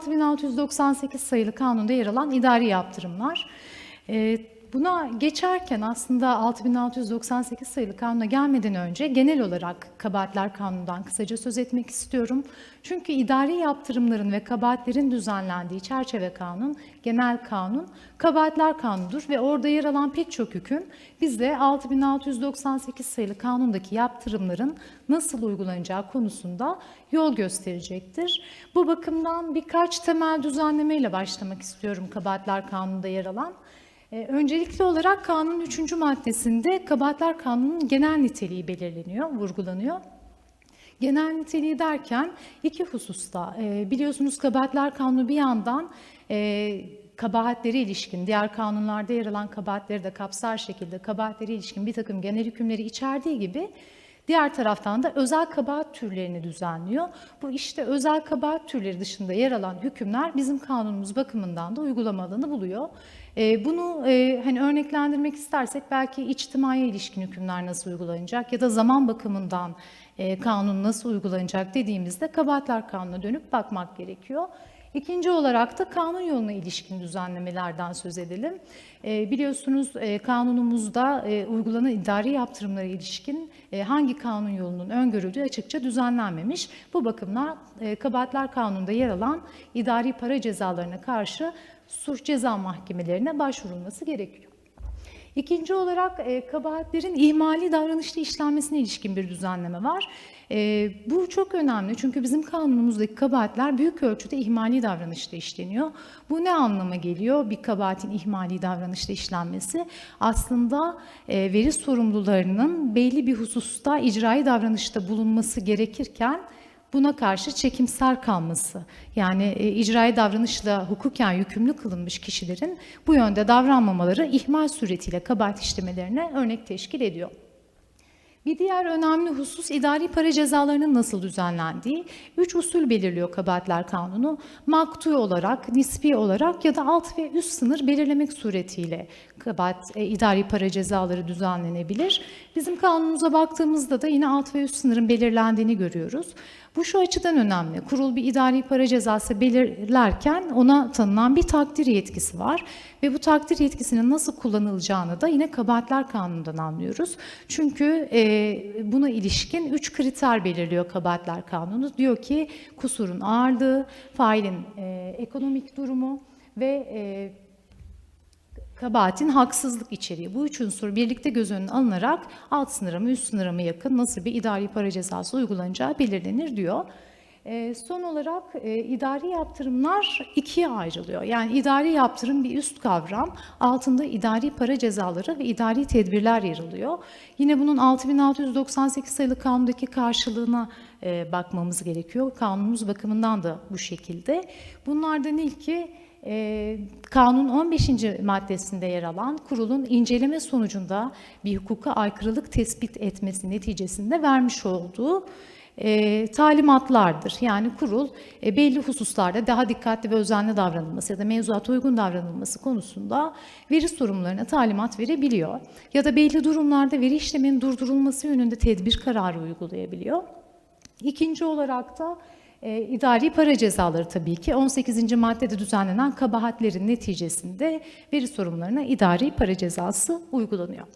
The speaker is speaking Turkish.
6698 sayılı kanunda yer alan idari yaptırımlar. E, Buna geçerken aslında 6698 sayılı kanuna gelmeden önce genel olarak kabahatler kanunundan kısaca söz etmek istiyorum. Çünkü idari yaptırımların ve kabahatlerin düzenlendiği çerçeve kanun, genel kanun, kabahatler kanunudur ve orada yer alan pek çok hüküm bize 6698 sayılı kanundaki yaptırımların nasıl uygulanacağı konusunda yol gösterecektir. Bu bakımdan birkaç temel düzenlemeyle başlamak istiyorum kabahatler kanununda yer alan. Ee, Öncelikli olarak kanunun 3. maddesinde kabahatler kanunun genel niteliği belirleniyor, vurgulanıyor. Genel niteliği derken iki hususta e, biliyorsunuz kabahatler kanunu bir yandan e, kabahatlere ilişkin diğer kanunlarda yer alan kabahatleri de kapsar şekilde kabahatlere ilişkin bir takım genel hükümleri içerdiği gibi Diğer taraftan da özel kabahat türlerini düzenliyor. Bu işte özel kabahat türleri dışında yer alan hükümler bizim kanunumuz bakımından da uygulama alanı buluyor. Ee, bunu e, hani örneklendirmek istersek belki içtimaya ilişkin hükümler nasıl uygulanacak ya da zaman bakımından e, kanun nasıl uygulanacak dediğimizde kabahatler kanuna dönüp bakmak gerekiyor. İkinci olarak da kanun yoluna ilişkin düzenlemelerden söz edelim. E, biliyorsunuz e, kanunumuzda e, uygulanan idari yaptırımlara ilişkin e, hangi kanun yolunun öngörüldüğü açıkça düzenlenmemiş. Bu bakımdan e, kabahatler kanununda yer alan idari para cezalarına karşı suç ceza mahkemelerine başvurulması gerekiyor. İkinci olarak e, kabahatlerin ihmali davranışlı işlenmesine ilişkin bir düzenleme var. E, bu çok önemli çünkü bizim kanunumuzdaki kabahatler büyük ölçüde ihmali davranışla işleniyor. Bu ne anlama geliyor bir kabahatin ihmali davranışla işlenmesi? Aslında e, veri sorumlularının belli bir hususta icraî davranışta bulunması gerekirken buna karşı çekimser kalması. Yani e, icraî davranışla hukuken yükümlü kılınmış kişilerin bu yönde davranmamaları ihmal suretiyle kabahat işlemelerine örnek teşkil ediyor. Bir diğer önemli husus idari para cezalarının nasıl düzenlendiği. Üç usul belirliyor kabahatler kanunu. Maktu olarak, nispi olarak ya da alt ve üst sınır belirlemek suretiyle kabahat, e, idari para cezaları düzenlenebilir. Bizim kanunumuza baktığımızda da yine alt ve üst sınırın belirlendiğini görüyoruz. Bu şu açıdan önemli. Kurul bir idari para cezası belirlerken ona tanınan bir takdir yetkisi var. Ve bu takdir yetkisinin nasıl kullanılacağını da yine kabahatler kanunundan anlıyoruz. Çünkü e, buna ilişkin üç kriter belirliyor kabahatler kanunu. Diyor ki kusurun ağırlığı, failin e, ekonomik durumu ve e, kabahatin haksızlık içeriği. Bu üç unsur birlikte göz önüne alınarak alt sınıra mı üst sınıra mı yakın nasıl bir idari para cezası uygulanacağı belirlenir diyor. E, son olarak e, idari yaptırımlar ikiye ayrılıyor. Yani idari yaptırım bir üst kavram, altında idari para cezaları ve idari tedbirler yer alıyor. Yine bunun 6698 sayılı kanundaki karşılığına e, bakmamız gerekiyor. Kanunumuz bakımından da bu şekilde. Bunlardan ilki e, kanun 15. maddesinde yer alan kurulun inceleme sonucunda bir hukuka aykırılık tespit etmesi neticesinde vermiş olduğu e, talimatlardır. Yani kurul e, belli hususlarda daha dikkatli ve özenli davranılması ya da mevzuata uygun davranılması konusunda veri sorumlularına talimat verebiliyor. Ya da belli durumlarda veri işleminin durdurulması yönünde tedbir kararı uygulayabiliyor. İkinci olarak da e, idari para cezaları tabii ki 18. maddede düzenlenen kabahatlerin neticesinde veri sorumlularına idari para cezası uygulanıyor.